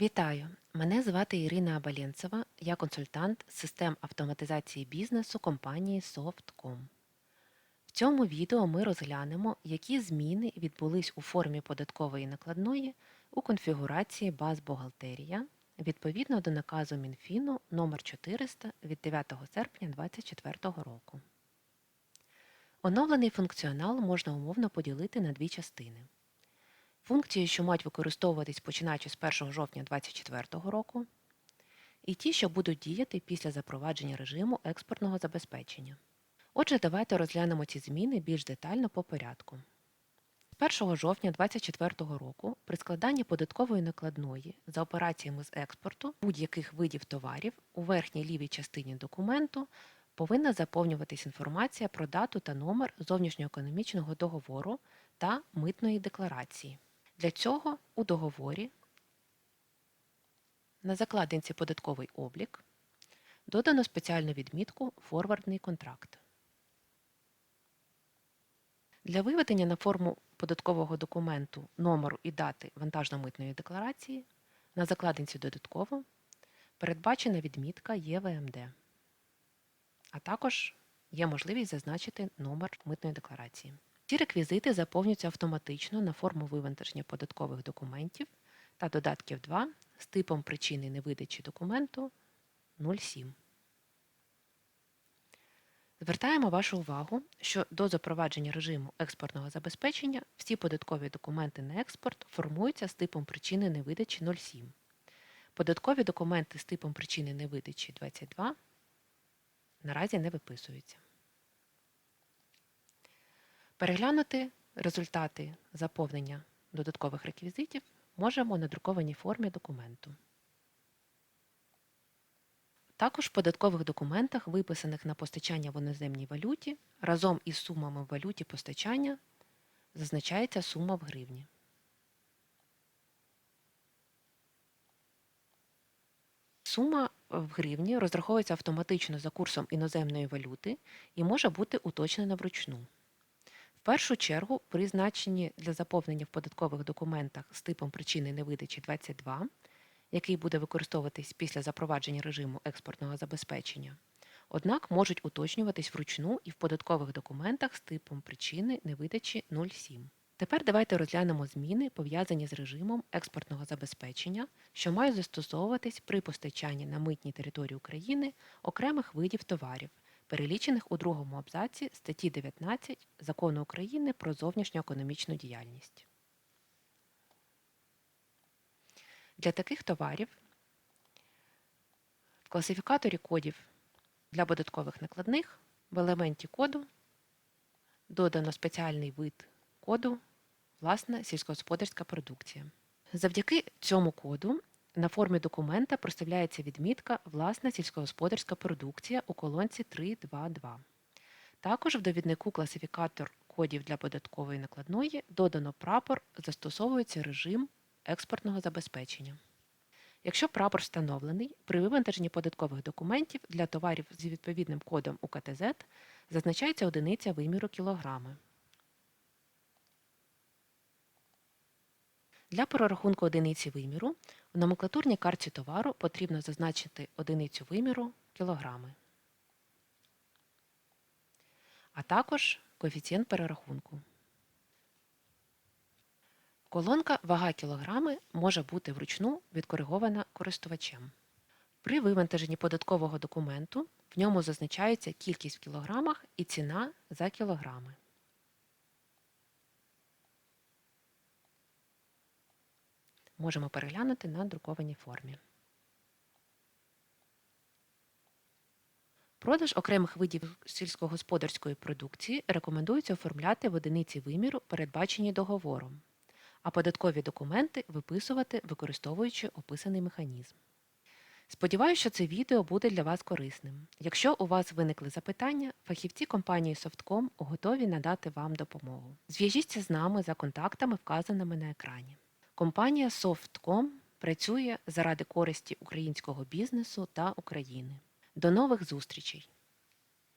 Вітаю! Мене звати Ірина Абалєнцева, я консультант систем автоматизації бізнесу компанії Softcom. В цьому відео ми розглянемо, які зміни відбулись у формі податкової накладної у конфігурації баз бухгалтерія відповідно до наказу Мінфіну номер 400 від 9 серпня 2024 року. Оновлений функціонал можна умовно поділити на дві частини. Функції, що мають використовуватись починаючи з 1 жовтня 2024 року, і ті, що будуть діяти після запровадження режиму експортного забезпечення. Отже, давайте розглянемо ці зміни більш детально по порядку. З 1 жовтня 2024 року при складанні податкової накладної за операціями з експорту будь-яких видів товарів у верхній лівій частині документу повинна заповнюватись інформація про дату та номер зовнішньоекономічного договору та митної декларації. Для цього у договорі на закладинці податковий облік додано спеціальну відмітку Форвардний контракт. Для виведення на форму податкового документу номеру і дати вантажно-митної декларації на закладинці додатково передбачена відмітка ЄВМД, а також є можливість зазначити номер митної декларації. Ці реквізити заповнюються автоматично на форму вивантаження податкових документів та додатків 2 з типом причини невидачі документу 07. Звертаємо вашу увагу, що до запровадження режиму експортного забезпечення всі податкові документи на експорт формуються з типом причини невидачі 07. Податкові документи з типом причини невидачі 22 наразі не виписуються. Переглянути результати заповнення додаткових реквізитів можемо у надрукованій формі документу. Також в податкових документах, виписаних на постачання в іноземній валюті, разом із сумами в валюті постачання зазначається сума в гривні. Сума в гривні розраховується автоматично за курсом іноземної валюти і може бути уточнена вручну. Першу чергу, при значенні для заповнення в податкових документах з типом причини невидачі 22, який буде використовуватись після запровадження режиму експортного забезпечення, однак можуть уточнюватись вручну і в податкових документах з типом причини невидачі 07. Тепер давайте розглянемо зміни, пов'язані з режимом експортного забезпечення, що мають застосовуватись при постачанні на митній території України окремих видів товарів, перелічених у другому абзаці статті 19 Закону України про зовнішньоекономічну діяльність. Для таких товарів в класифікаторі кодів для податкових накладних в елементі коду додано спеціальний вид коду власна сільськогосподарська продукція. Завдяки цьому коду на формі документа проставляється відмітка Власна сільськогосподарська продукція у колонці 3.2.2. Також в довіднику класифікатор кодів для податкової накладної додано прапор, застосовується режим експортного забезпечення. Якщо прапор встановлений, при вивантаженні податкових документів для товарів з відповідним кодом УКТЗ зазначається одиниця виміру кілограми. Для прорахунку одиниці виміру в номенклатурній карті товару потрібно зазначити одиницю виміру кілограми, а також коефіцієнт перерахунку. Колонка Вага кілограми може бути вручну відкоригована користувачем. При вивантаженні податкового документу в ньому зазначається кількість в кілограмах і ціна за кілограми. Можемо переглянути на друкованій формі. Продаж окремих видів сільськогосподарської продукції рекомендується оформляти в одиниці виміру, передбачені договором, а податкові документи виписувати, використовуючи описаний механізм. Сподіваюся, що це відео буде для вас корисним. Якщо у вас виникли запитання, фахівці компанії Softcom готові надати вам допомогу. Зв'яжіться з нами за контактами, вказаними на екрані. Компанія Softcom працює заради користі українського бізнесу та України. До нових зустрічей!